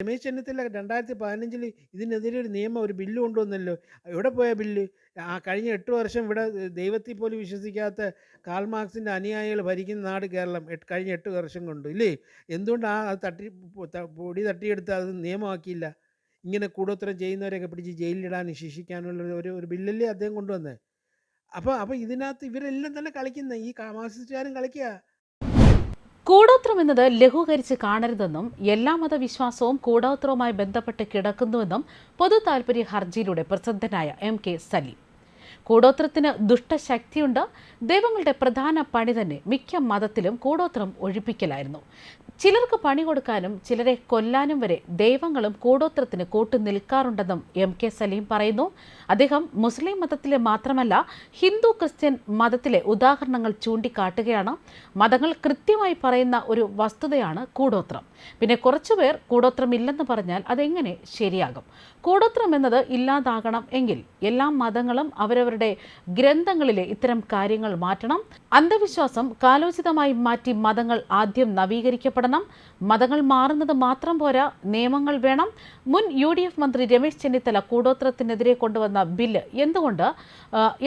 രമേശ് ചെന്നിത്തല രണ്ടായിരത്തി പതിനഞ്ചിൽ ഇതിനെതിരെ ഒരു നിയമം ഒരു ബില്ല് കൊണ്ടുവന്നല്ലോ. എവിടെ പോയ ബില്ല്? ആ കഴിഞ്ഞ എട്ട് വർഷം ഇവിടെ ദൈവത്തിൽ പോലും വിശ്വസിക്കാത്ത കാൾ മാർക്സിന്റെ അനുയായികൾ ഭരിക്കുന്ന നാട് കേരളം കഴിഞ്ഞ എട്ട് വർഷം കൊണ്ട് ഇല്ലേ? എന്തുകൊണ്ട് ആ അത് തട്ടി പൊടി തട്ടിയെടുത്ത് അത് നിയമമാക്കിയില്ല? ഇങ്ങനെ കൂടോത്രം ചെയ്യുന്നവരെയൊക്കെ പിടിച്ച് ജയിലിലിടാനും ശിക്ഷിക്കാനുള്ള ഒരു ഒരു ബില്ലല്ലേ അദ്ദേഹം കൊണ്ടുവന്നത് അപ്പോൾ അപ്പോൾ ഇതിനകത്ത് ഇവരെല്ലാം തന്നെ കളിക്കുന്നത് ഈ മാർക്സിസ്റ്റുകാരും കളിക്കുക കൂടോത്രം എന്നത് ലഘൂകരിച്ച് കാണരുതെന്നും എല്ലാ മതവിശ്വാസവും കൂടോത്രവുമായി ബന്ധപ്പെട്ട് കിടക്കുന്നുവെന്നും പൊതു താൽപര്യ ഹർജിയിലൂടെ പ്രസിദ്ധനായ എം കെ സലീം. കൂടോത്രത്തിന് ദുഷ്ടശക്തിയുണ്ട്. ദൈവങ്ങളുടെ പ്രധാന പണി തന്നെ മിക്ക മതത്തിലും കൂടോത്രം ഒഴിപ്പിക്കലായിരുന്നു. ചിലർക്ക് പണി കൊടുക്കാനും ചിലരെ കൊല്ലാനും വരെ ദൈവങ്ങളും കൂടോത്രത്തിന് കൂട്ടു നിൽക്കാറുണ്ടെന്നും എം കെ സലീം പറയുന്നു. അദ്ദേഹം മുസ്ലിം മതത്തിലെ മാത്രമല്ല ഹിന്ദു ക്രിസ്ത്യൻ മതത്തിലെ ഉദാഹരണങ്ങൾ ചൂണ്ടിക്കാട്ടുകയാണ്. മതങ്ങൾ കൃത്യമായി പറയുന്ന ഒരു വസ്തുതയാണ് കൂടോത്രം. പിന്നെ കുറച്ചുപേർ കൂടോത്രം ഇല്ലെന്ന് പറഞ്ഞാൽ അതെങ്ങനെ ശരിയാകും? കൂടോത്രം എന്നത് ഇല്ലാതാകണം എങ്കിൽ എല്ലാ മതങ്ങളും അവരവരുടെ ഗ്രന്ഥങ്ങളിലെ ഇത്തരം കാര്യങ്ങൾ മാറ്റണം. അന്ധവിശ്വാസം കാലോചിതമായി മാറ്റി മതങ്ങൾ ആദ്യം നവീകരിക്കപ്പെടണം. മതങ്ങൾ മാറുന്നത് മാത്രം പോരാ നിയമങ്ങൾ വേണം. മുൻ യു ഡി എഫ് മന്ത്രി രമേശ് ചെന്നിത്തല കൂടോത്രത്തിനെതിരെ കൊണ്ടുവന്ന ബില്ല് എന്തുകൊണ്ട്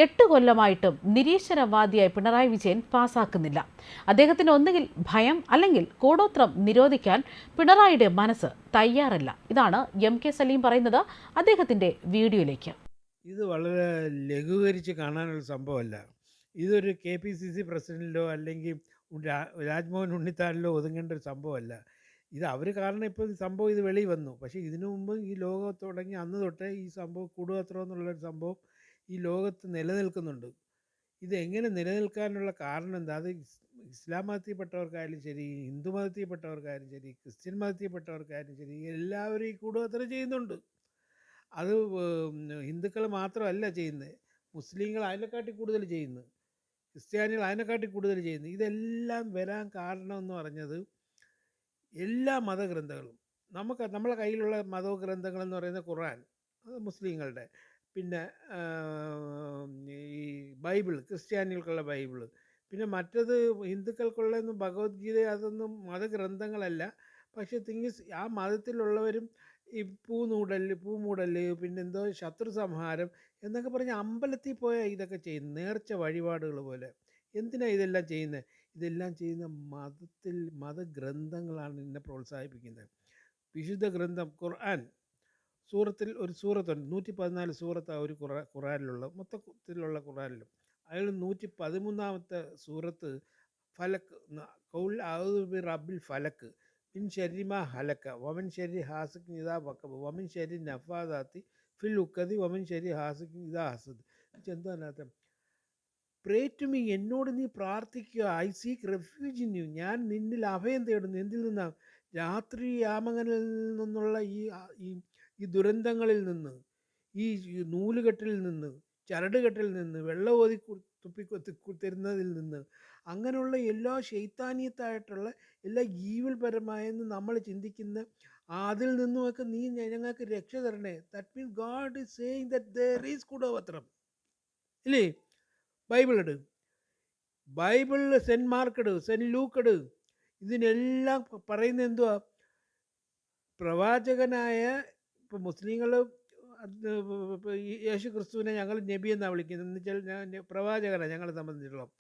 എട്ട് കൊല്ലമായിട്ടും നിരീശ്വരവാദിയായി പിണറായി വിജയൻ പാസാക്കുന്നില്ല. അദ്ദേഹത്തിന് ഒന്നുകിൽ ഭയം അല്ലെങ്കിൽ കൂടോത്രം നിരോധിക്കാൻ പിണറായിയുടെ മനസ്സ് തയ്യാറല്ല. ഇതാണ് എം കെ സലീം പറയുന്നത് അദ്ദേഹത്തിന്റെ വീഡിയോയിലേക്ക്. ഇത് വളരെ ലഘൂകരിച്ച് കാണാനുള്ള സംഭവമല്ല. ഇതൊരു കെ പി സി സി പ്രസിഡന്റിലോ അല്ലെങ്കിൽ രാജ്മോഹൻ ഉണ്ണിത്താനിലോ ഒതുങ്ങേണ്ട ഒരു സംഭവമല്ല. ഇത് അവർ കാരണം ഇപ്പോൾ സംഭവം ഇത് വെളി വന്നു. പക്ഷേ ഇതിനു മുമ്പ് ഈ ലോകം തുടങ്ങി അന്ന് തൊട്ടേ ഈ സംഭവം കൂടുപത്രം എന്നുള്ളൊരു സംഭവം ഈ ലോകത്ത് നിലനിൽക്കുന്നുണ്ട്. ഇത് എങ്ങനെ നിലനിൽക്കാനുള്ള കാരണം എന്താ? അത് ഇസ്ലാം മതത്തിൽപ്പെട്ടവർക്കായാലും ശരി ഹിന്ദു മതത്തിൽപ്പെട്ടവർക്കായാലും ശരി ക്രിസ്ത്യൻ മതത്തിൽപ്പെട്ടവർക്കായാലും ശരി എല്ലാവരും ഈ കൂടുപത്രം ചെയ്യുന്നുണ്ട്. അത് ഹിന്ദുക്കൾ മാത്രമല്ല ചെയ്യുന്നത്. മുസ്ലിങ്ങൾ അതിനെക്കാട്ടി കൂടുതൽ ചെയ്യുന്നു ക്രിസ്ത്യാനികൾ അതിനെക്കാട്ടി കൂടുതൽ ചെയ്യുന്നു ഇതെല്ലാം വരാൻ കാരണം എന്ന് പറഞ്ഞത് എല്ലാ മതഗ്രന്ഥങ്ങളും. നമുക്ക് നമ്മളെ കയ്യിലുള്ള മതഗ്രന്ഥങ്ങൾ എന്ന് പറയുന്നത് ഖുർആൻ അത് മുസ്ലിങ്ങളുടെ. പിന്നെ ഈ ബൈബിൾ ക്രിസ്ത്യാനികൾക്കുള്ള ബൈബിൾ പിന്നെ മറ്റത് ഹിന്ദുക്കൾക്കുള്ളതൊന്നും ഭഗവത്ഗീത അതൊന്നും മതഗ്രന്ഥങ്ങളല്ല. പക്ഷേ തിങ്സ് ആ മതത്തിലുള്ളവരും ഈ പൂനൂടൽ പൂമൂടൽ പിന്നെന്തോ ശത്രു സംഹാരം എന്നൊക്കെ പറഞ്ഞ് അമ്പലത്തിൽ പോയാൽ ഇതൊക്കെ ചെയ്യുന്നത്. നേർച്ച വഴിപാടുകൾ പോലെ. എന്തിനാണ് ഇതെല്ലാം ചെയ്യുന്നത്? ഇതെല്ലാം ചെയ്യുന്ന മതത്തിൽ മതഗ്രന്ഥങ്ങളാണ് എന്നെ പ്രോത്സാഹിപ്പിക്കുന്നത്. വിശുദ്ധ ഗ്രന്ഥം ഖുർആൻ. സൂറത്തിൽ ഒരു സൂറത്തുണ്ട്. നൂറ്റി പതിനാല് സൂറത്താണ് ഒരു ഖുറാ ഖുറാനിലുള്ള മൊത്തത്തിലുള്ള ഖുറാനിലും. അതിൽ നൂറ്റി പതിമൂന്നാമത്തെ സൂറത്ത് ഫലക്ക് കൗൽ ബി റബ്ബിൽ ഫലക്ക് മിൻ ഷരിമ ഹലക്ക വമൻ ഷരി ഹാസിഖ് ഇതാ വക്കബ് വമൻ ഷരി നഫാദാത്തി ഫിൽ ഉക്കതി വമൻ ഷരി ഹാസിഖ് ഇതാ ഹസദ്. എന്താ പ്രേ ടു മീ എന്നോട് നീ പ്രാർത്ഥിക്കുക I seek refuge in you ഞാൻ നിന്നിൽ അഭയം തേടുന്നു. എന്തിൽ നിന്നാണ് രാത്രി യാമകനിൽ നിന്നുള്ള ഈ ഈ ദുരന്തങ്ങളിൽ നിന്ന് ഈ നൂലുകെട്ടിൽ നിന്ന് ചരടുകെട്ടിൽ നിന്ന് വെള്ളം ഓതി കു- തുപ്പി കൊത്തി തരുന്നതിൽ നിന്ന് അങ്ങനെയുള്ള എല്ലാ ശൈത്താനീയത്തായിട്ടുള്ള എല്ലാ ഈവിൽ പരമായെന്ന് നമ്മൾ ചിന്തിക്കുന്ന അതിൽ നിന്നുമൊക്കെ നീ ഞങ്ങൾക്ക് രക്ഷ തരണേ. That means God is saying that there is കുടോപത്രം. ഇല്ലേ? ബൈബിൾ എടു ബൈബിളിൽ സെന്റ് മാർക്ക് എടു സെന്റ് ലൂക്ക് എടു ഇതിനെല്ലാം പറയുന്ന പറയുന്നത് എന്തുവാ? പ്രവാചകനായ ഇപ്പം മുസ്ലിങ്ങൾ യേശു ക്രിസ്തുവിനെ ഞങ്ങൾ നബി എന്നാണ് വിളിക്കുന്നത്. എന്ന് വെച്ചാൽ ഞാൻ പ്രവാചകനാണ് ഞങ്ങളെ സംബന്ധിച്ചിടത്തോളം.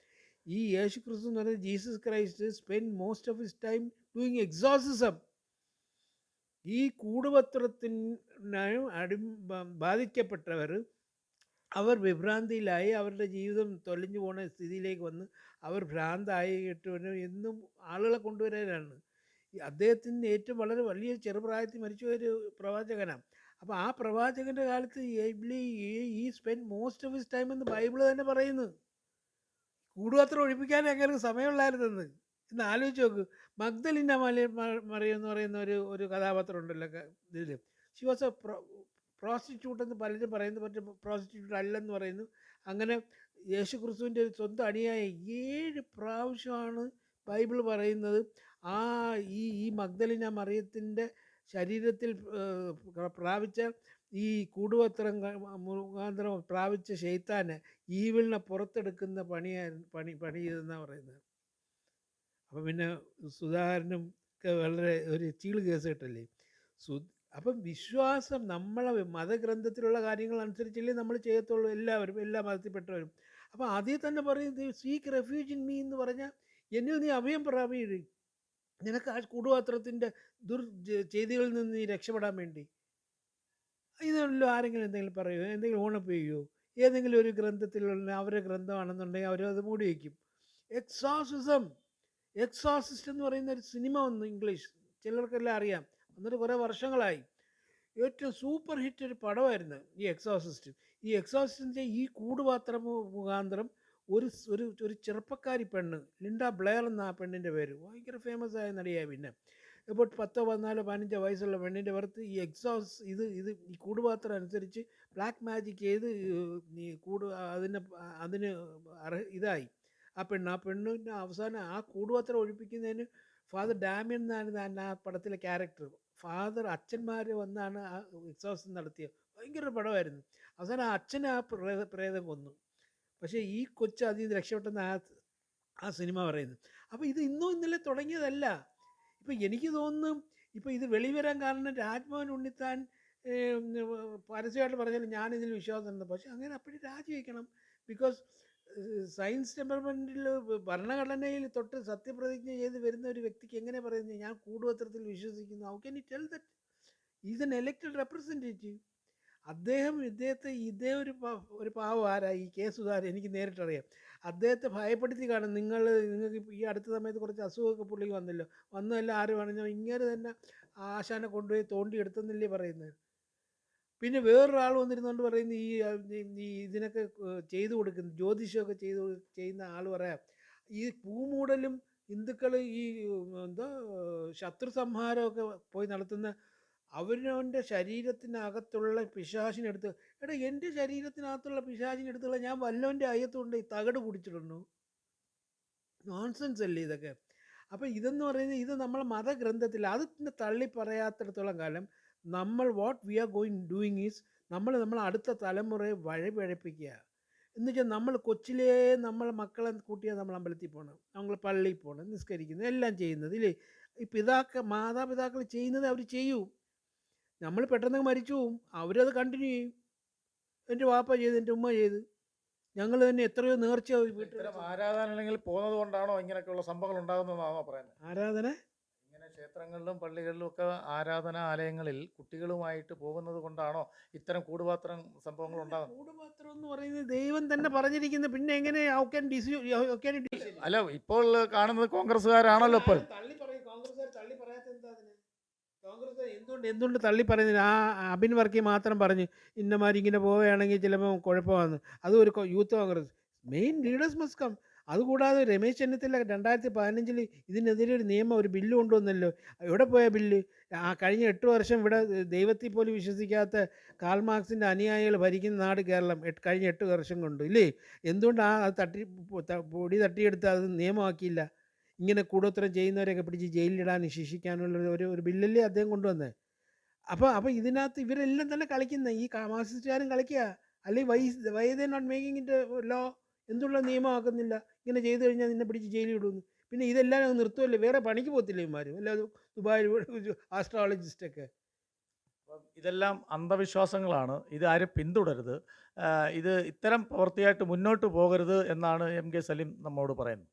ഈ യേശു ക്രിസ്തു എന്ന് പറയുന്നത് Jesus Christ spend most of his time doing exorcism ഈ കൂടുപത്രത്തിനും അടി ബാധിക്കപ്പെട്ടവർ അവർ വിഭ്രാന്തിയിലായി അവരുടെ ജീവിതം തൊലഞ്ഞു പോണ സ്ഥിതിയിലേക്ക് വന്ന് അവർ ഭ്രാന്തായിട്ട് എന്നും ആളുകളെ കൊണ്ടുവരാനാണ്. അദ്ദേഹത്തിന് ഏറ്റവും വളരെ വലിയ ചെറുപ്രായത്തിൽ മരിച്ച ഒരു പ്രവാചകനാണ് അപ്പോൾ ആ പ്രവാചകന്റെ കാലത്ത് എബ്ലി ഈ spend most of his time എന്ന് ബൈബിൾ തന്നെ പറയുന്നു. കൂടുപാത്രം ഒഴിപ്പിക്കാൻ അങ്ങനെ സമയമുള്ളായിരുന്നെന്ന്. എന്ന് ആലോചിച്ച് നോക്ക്. മഗ്ദലിന മല മറിയം എന്ന് പറയുന്ന ഒരു ഒരു കഥാപാത്രം ഉണ്ടല്ലോ ഇതിൽ ഷി വാസ് എ പ്രോസ്റ്റിറ്റ്യൂട്ട് എന്ന് പലരും പറയുന്നു. പക്ഷേ പ്രോസ്റ്റിറ്റ്യൂട്ട് അല്ലെന്ന് പറയുന്നു. അങ്ങനെ യേശു ക്രിസ്തുവിന്റെ ഒരു സ്വന്തം അണിയായ ഏഴ് പ്രാവശ്യമാണ് ബൈബിൾ പറയുന്നത്. ആ ഈ ഈ മഗ്ദലിന മറിയത്തിന്റെ ശരീരത്തിൽ പ്രാപിച്ച ഈ കൂടുപത്രം മുഖാന്തരം പ്രാപിച്ച ഷെയ്ത്താന് ഈവിളിനെ പുറത്തെടുക്കുന്ന പണിയായിരുന്നു പണി പണി ചെയ്തെന്നാണ് പറയുന്നത്. അപ്പം പിന്നെ സുധാകരനും ഒക്കെ വളരെ ഒരു ചീൾ കേസ് കേട്ടല്ലേ? സു അപ്പം വിശ്വാസം നമ്മളെ മതഗ്രന്ഥത്തിലുള്ള കാര്യങ്ങൾ അനുസരിച്ചല്ലേ നമ്മൾ ചെയ്യത്തുള്ളൂ എല്ലാവരും എല്ലാ മതത്തിൽപ്പെട്ടവരും. അപ്പോൾ അതിൽ തന്നെ പറയും സീക്ക് റെഫ്യൂജ് ഇൻ മീ എന്ന് പറഞ്ഞാൽ എന്നിൽ നീ അഭയം പ്രാപിയിട്. നിനക്ക് ആ കൂടുപാത്രത്തിന്റെ ദുർ ചെയ്തികളിൽ നിന്ന് നീ രക്ഷപ്പെടാൻ വേണ്ടി. ഇതല്ലോ ആരെങ്കിലും എന്തെങ്കിലും പറയുമോ എന്തെങ്കിലും ഓണപ്പ് ചെയ്യുമോ ഏതെങ്കിലും ഒരു ഗ്രന്ഥത്തിലുള്ള അവരുടെ ഗ്രന്ഥമാണെന്നുണ്ടെങ്കിൽ അവരത് മൂടി വയ്ക്കും എക്സോസിസം എക്സോസിസ്റ്റ് എന്ന് പറയുന്ന ഒരു സിനിമ വന്നു ഇംഗ്ലീഷ്. ചിലർക്കെല്ലാം അറിയാം. എന്നിട്ട് കുറേ വർഷങ്ങളായി. ഏറ്റവും സൂപ്പർ ഹിറ്റ് ഒരു പടമായിരുന്നു ഈ എക്സോസിസ്റ്റ് ഈ എക്സോസിസ്റ്റിന്റെ ഈ കൂടുപാത്രം മുഖാന്തരം ഒരു ഒരു ഒരു ചെറുപ്പക്കാരി പെണ്ണ് ലിൻഡ ബ്ലെയർ എന്ന ആ പെണ്ണിന്റെ പേര് ഭയങ്കര ഫേമസ് ആയ നടിയായി പിന്നെ. ഇപ്പോൾ പത്തോ പതിനാലോ പതിനഞ്ചോ വയസ്സുള്ള പെണ്ണിന്റെ പുറത്ത് ഈ എക്സോസ് ഇത് ഇത് ഈ കൂടുപാത്രം അനുസരിച്ച് ബ്ലാക്ക് മാജിക് ചെയ്ത് ഈ കൂട് അതിന് അതിന് ഇതായി. ആ പെണ്ണ് ആ പെണ്ണിന്റെ അവസാനം ആ കൂടുപാത്രം ഒഴിപ്പിക്കുന്നതിന് ഫാദർ ഡാമിയൻ എന്നാണ് ആ പടത്തിലെ ക്യാരക്ടർ ഫാദർ അച്ഛന്മാർ വന്നാണ് ആ എക്സോസ് നടത്തിയത്. ഭയങ്കര പടമായിരുന്നു. അവസാനം ആ അച്ഛനെ ആ പ്രേതം കൊന്നു. പക്ഷേ ഈ കൊച്ചു അതിൽ നിന്ന് രക്ഷപ്പെട്ടെന്ന് ആ ആ സിനിമ പറയുന്നു അപ്പോൾ ഇത് ഇന്നും ഇന്നലെ തുടങ്ങിയതല്ല. ഇപ്പം എനിക്ക് തോന്നുന്നു ഇപ്പോൾ ഇത് വെളിവരാൻ കാരണം രാജ്മോഹൻ ഉണ്ണിത്താൻ പരസ്യമായിട്ട് പറഞ്ഞാൽ ഞാനിതിൽ വിശ്വാസമുണ്ട്. പക്ഷേ അങ്ങനെ അപ്പോഴും രാജിവെക്കണം. ബിക്കോസ് സയൻസ് ടെമ്പർമെന്റിൽ ഭരണഘടനയിൽ തൊട്ട് സത്യപ്രതിജ്ഞ ചെയ്ത് വരുന്ന ഒരു വ്യക്തിക്ക് എങ്ങനെ പറയുന്നത് ഞാൻ കൂടുപത്രത്തിൽ വിശ്വസിക്കുന്നു. How can I tell that is an elected representative അദ്ദേഹം ഇദ്ദേഹത്തെ ഇതേ ഒരു ഒരു പാവം ആരാ? ഈ കെ സുധാകരൻ എനിക്ക് നേരിട്ടറിയാം. അദ്ദേഹത്തെ ഭയപ്പെടുത്തി കാണും. നിങ്ങൾ നിങ്ങൾക്ക് ഈ അടുത്ത സമയത്ത് കുറച്ച് അസുഖമൊക്കെ പുള്ളിക്ക് വന്നല്ലോ. വന്നതെല്ലാം ആര് വേണമെന്നോ ഇങ്ങനെ തന്നെ ആശാനെ കൊണ്ടുപോയി തോണ്ടി എടുത്തെന്നല്ലേ പറയുന്നത്. പിന്നെ വേറൊരാൾ വന്നിരുന്നുകൊണ്ട് പറയുന്നത് ഈ ഈ- ഇതിനൊക്കെ ചെയ്തു കൊടുക്കുന്ന ജ്യോതിഷമൊക്കെ ചെയ്തു ചെയ്യുന്ന ആൾ പറയാം. ഈ പൂമൂടലും ഹിന്ദുക്കൾ ഈ എന്താ ശത്രു സംഹാരമൊക്കെ പോയി നടത്തുന്ന അവനവന്റെ ശരീരത്തിനകത്തുള്ള പിശാചിനെടുത്ത് എടാ എന്റെ ശരീരത്തിനകത്തുള്ള പിശാചിനെടുത്തുള്ള ഞാൻ വല്ലവന്റെ അയ്യത്തുകൊണ്ട് ഈ തകട് കുടിച്ചിടുന്നു നോൺസെൻസ് അല്ലേ ഇതൊക്കെ? അപ്പോൾ ഇതെന്ന് പറയുന്നത് ഇത് നമ്മളെ മതഗ്രന്ഥത്തിൽ അത് തള്ളി പറയാത്തിടത്തോളം കാലം നമ്മൾ what we are going doing is നമ്മൾ നമ്മൾ അടുത്ത തലമുറയെ വഴിപഴപ്പിക്കുക. എന്നുവെച്ചാൽ നമ്മൾ കൊച്ചിലേ നമ്മൾ മക്കളെ കൂട്ടിയാൽ നമ്മൾ അമ്പലത്തിൽ പോകണം നമ്മൾ പള്ളിയിൽ പോകണം നിസ്കരിക്കുന്നത് എല്ലാം ചെയ്യുന്നത് ഇല്ലേ? ഈ പിതാക്ക മാതാപിതാക്കൾ ചെയ്യുന്നത് അവർ ചെയ്യൂ. നമ്മൾ പെട്ടെന്ന് മരിച്ചു പോവും. അവരത് കണ്ടിന്യൂ ചെയ്യും. എന്റെ വാപ്പ ചെയ്ത് എന്റെ ഉമ്മ ചെയ്ത്. ഞങ്ങൾ തന്നെ എത്രയോ നേർച്ച വീട്ടിൽ ആരാധനകളിൽ പോകുന്നത് കൊണ്ടാണോ ഇങ്ങനെയൊക്കെയുള്ള സംഭവങ്ങൾ ഉണ്ടാകുന്നതെന്നാണോ പറയുന്നത്? ആരാധന? ഇങ്ങനെ ക്ഷേത്രങ്ങളിലും പള്ളികളിലും ഒക്കെ ആരാധനാലയങ്ങളിൽ കുട്ടികളുമായിട്ട് പോകുന്നത് കൊണ്ടാണോ ഇത്തരം കൂടുപാത്രം സംഭവങ്ങൾ ഉണ്ടാകുന്നത്? കൂടുപാത്രം എന്ന് പറയുന്നത് ദൈവം തന്നെ പറഞ്ഞിരിക്കുന്നത് പിന്നെ എങ്ങനെ അല്ല ഇപ്പോൾ കാണുന്നത് കോൺഗ്രസ്സുകാരാണല്ലോ ഇപ്പോൾ തള്ളി പറയും കോൺഗ്രസ്സുകാർ തള്ളി പറയാത്ത എന്താ അതിന് കോൺഗ്രസ് എന്തുകൊണ്ട് എന്തുകൊണ്ട് തള്ളി പറയുന്നത് ആ അബിൻ വർക്കി മാത്രം പറഞ്ഞ് ഇന്നമാരി ഇങ്ങനെ പോവുകയാണെങ്കിൽ ചിലപ്പോൾ കുഴപ്പമാണ് അതും ഒരു youth Congress. Main leaders must come അതുകൂടാതെ രമേശ് ചെന്നിത്തല രണ്ടായിരത്തി പതിനഞ്ചിൽ ഇതിനെതിരെ ഒരു നിയമം ഒരു ബില്ല് കൊണ്ടുവന്നല്ലോ. എവിടെ പോയ ബില്ല്? ആ കഴിഞ്ഞ എട്ട് വർഷം ഇവിടെ ദൈവത്തിൽ പോലും വിശ്വസിക്കാത്ത കാൾ മാർക്സിന്റെ അനുയായികൾ ഭരിക്കുന്ന നാട് കേരളം കഴിഞ്ഞ എട്ട് വർഷം കൊണ്ട് ഇല്ലേ? എന്തുകൊണ്ട് ആ തട്ടി പൊടി തട്ടിയെടുത്ത് അത് നിയമമാക്കിയില്ല? ഇങ്ങനെ കൂടോത്രം ചെയ്യുന്നവരെയൊക്കെ പിടിച്ച് ജയിലിലിടാൻ ശിക്ഷിക്കാനുള്ള ഒരു ഒരു ബില്ലല്ലേ അദ്ദേഹം കൊണ്ടുവന്നത് അപ്പോൾ അപ്പോൾ ഇതിനകത്ത് ഇവരെല്ലാം തന്നെ കളിക്കുന്ന ഈ കാമാസിസ്റ്റുകാരും കളിക്കുക അല്ലെങ്കിൽ why why they not making it law എന്തുള്ള നിയമമാക്കുന്നില്ല. ഇങ്ങനെ ചെയ്തു കഴിഞ്ഞാൽ നിന്നെ പിടിച്ച് ജയിലിൽ ഇടുന്നു പിന്നെ ഇതെല്ലാം നിർത്തുമല്ലേ വേറെ പണിക്ക് പോകത്തില്ല ഇവന്മാർ അല്ലാതെ ദുബായിൽ ആസ്ട്രോളജിസ്റ്റൊക്കെ ഇതെല്ലാം അന്ധവിശ്വാസങ്ങളാണ്. ഇത് ആരും പിന്തുടരുത്. ഇത് ഇത്തരം പ്രവൃത്തിയായിട്ട് മുന്നോട്ട് പോകരുത് എന്നാണ് എം കെ സലീം നമ്മോട് പറയുന്നത്.